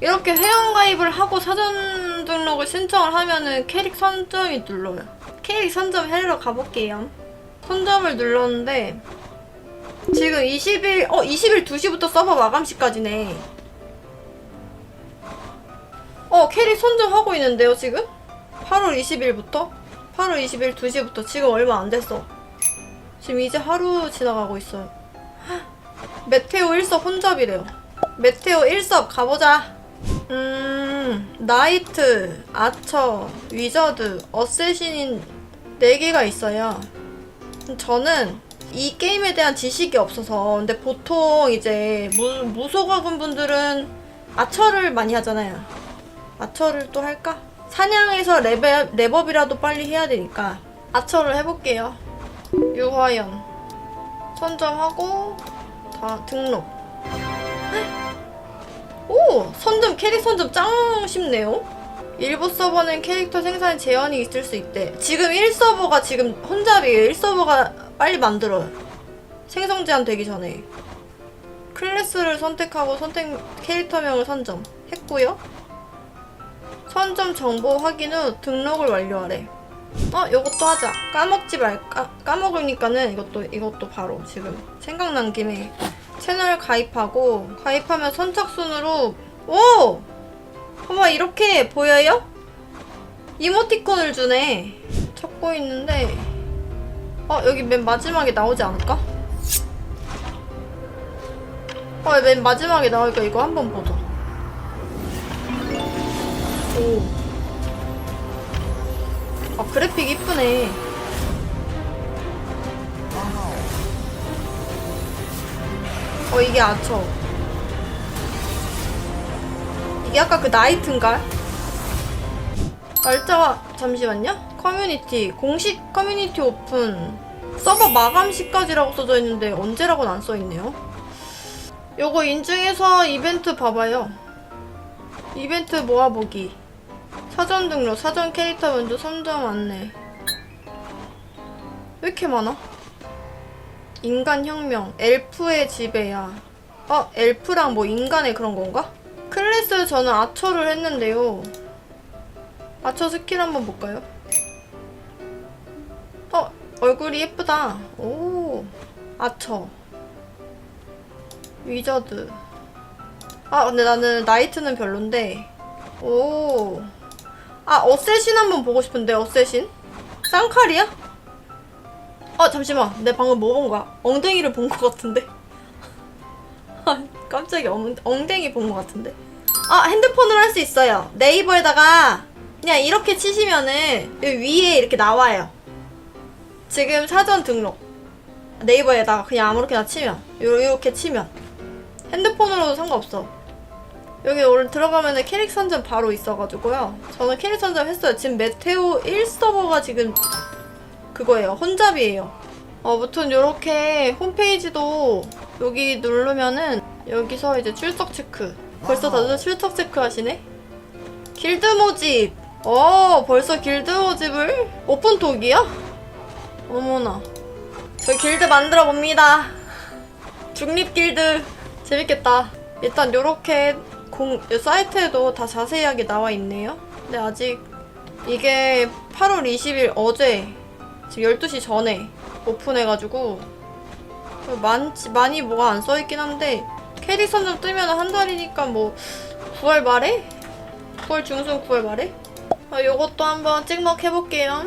이렇게 회원가입을 하고 사전 등록을 신청을 하면은 캐릭 선점이 눌러요. 캐릭 선점 해러 가볼게요. 선점을 눌렀는데 지금 20일 어 20일 2시부터 서버 마감 시까지네. 어 캐릭 선점하고 있는데요 지금? 8월 20일부터? 8월 20일 2시부터 지금 얼마 안 됐어. 지금 이제 하루 지나가고 있어요. 헉, 메테오 1섭 혼잡이래요. 메테오 1섭 가보자. 음, 나이트, 아처, 위저드, 어쌔신인 4개가 있어요. 저는 이 게임에 대한 지식이 없어서 근데 보통 이제 무, 무소가군 분들은 아처를 많이 하잖아요. 아처를 또 할까? 사냥에서 레벨, 랩업이라도 빨리 해야 되니까 아처를 해볼게요. 유화연 선점하고 다 등록. 오! 선점 캐릭 선점 짱 쉽네요. 일부 서버는 캐릭터 생산 제한이 있을 수 있대. 지금 1서버가 지금 혼잡이에요. 1서버가 빨리 만들어요. 생성 제한 되기 전에. 클래스를 선택하고 선택 캐릭터명을 선점. 했고요. 선점 정보 확인 후 등록을 완료하래 어, 요것도 하자. 까먹지 말까? 까먹으니까는 이것도 이것도 바로 지금 생각난 김에 채널 가입하고 가입하면 선착순으로 오! 어머 이렇게 보여요? 이모티콘을 주네. 찾고 있는데 어 여기 맨 마지막에 나오지 않을까? 어맨 마지막에 나오니까 이거 한번 보자. 오. 아 그래픽 이쁘네. 어 이게 아처. 이게 아까 그 나이트인가? 날짜가 잠시만요. 커뮤니티 공식 커뮤니티 오픈. 서버 마감 시까지라고 써져 있는데 언제라고는 안 써있네요. 요거 인증해서 이벤트 봐봐요. 이벤트 모아보기 사전 등록, 사전 캐릭터 먼저 선정 안내. 왜 이렇게 많아? 인간 혁명, 엘프의 지배야. 어, 엘프랑 뭐 인간의 그런 건가? 클래스 저는 아처를 했는데요. 아처 스킬 한번 볼까요? 어, 얼굴이 예쁘다. 오, 아처. 위저드. 아, 근데 나는 나이트는 별론데. 오. 아 어쌔신 한번 보고 싶은데 어쌔신? 쌍칼이야? 아 잠시만. 내 방금 뭐 본 거야? 엉덩이를 본 것 같은데. 아 깜짝이야. 엉, 엉덩이 본 것 같은데. 아 핸드폰으로 할 수 있어요. 네이버에다가 그냥 이렇게 치시면은 위에 이렇게 나와요. 지금 사전 등록. 네이버에다가 그냥 아무렇게나 치면. 요, 요렇게 치면. 핸드폰으로도 상관없어 여기 오늘 들어가면은 캐릭 선점 바로 있어가지고요. 저는 캐릭 선점 했어요. 지금 메테오 1서버가 지금 그거예요. 혼잡이에요. 어, 무튼 요렇게 홈페이지도 여기 누르면은 여기서 이제 출석 체크. 벌써 다들 출석 체크 하시네? 길드 모집! 어, 벌써 길드 모집을? 오픈톡이야? 어머나. 저 길드 만들어 봅니다. 중립 길드. 재밌겠다. 일단 요렇게 공, 이 사이트에도 다 자세하게 나와 있네요. 근데 아직 이게 8월 20일 어제 지금 12시 전에 오픈해가지고 많지, 많이 뭐가 안 써있긴 한데 캐릭 선점 뜨면 한 달이니까 뭐 9월 말에? 9월 중순 9월 말에? 아, 요것도 한번 찍먹 해볼게요.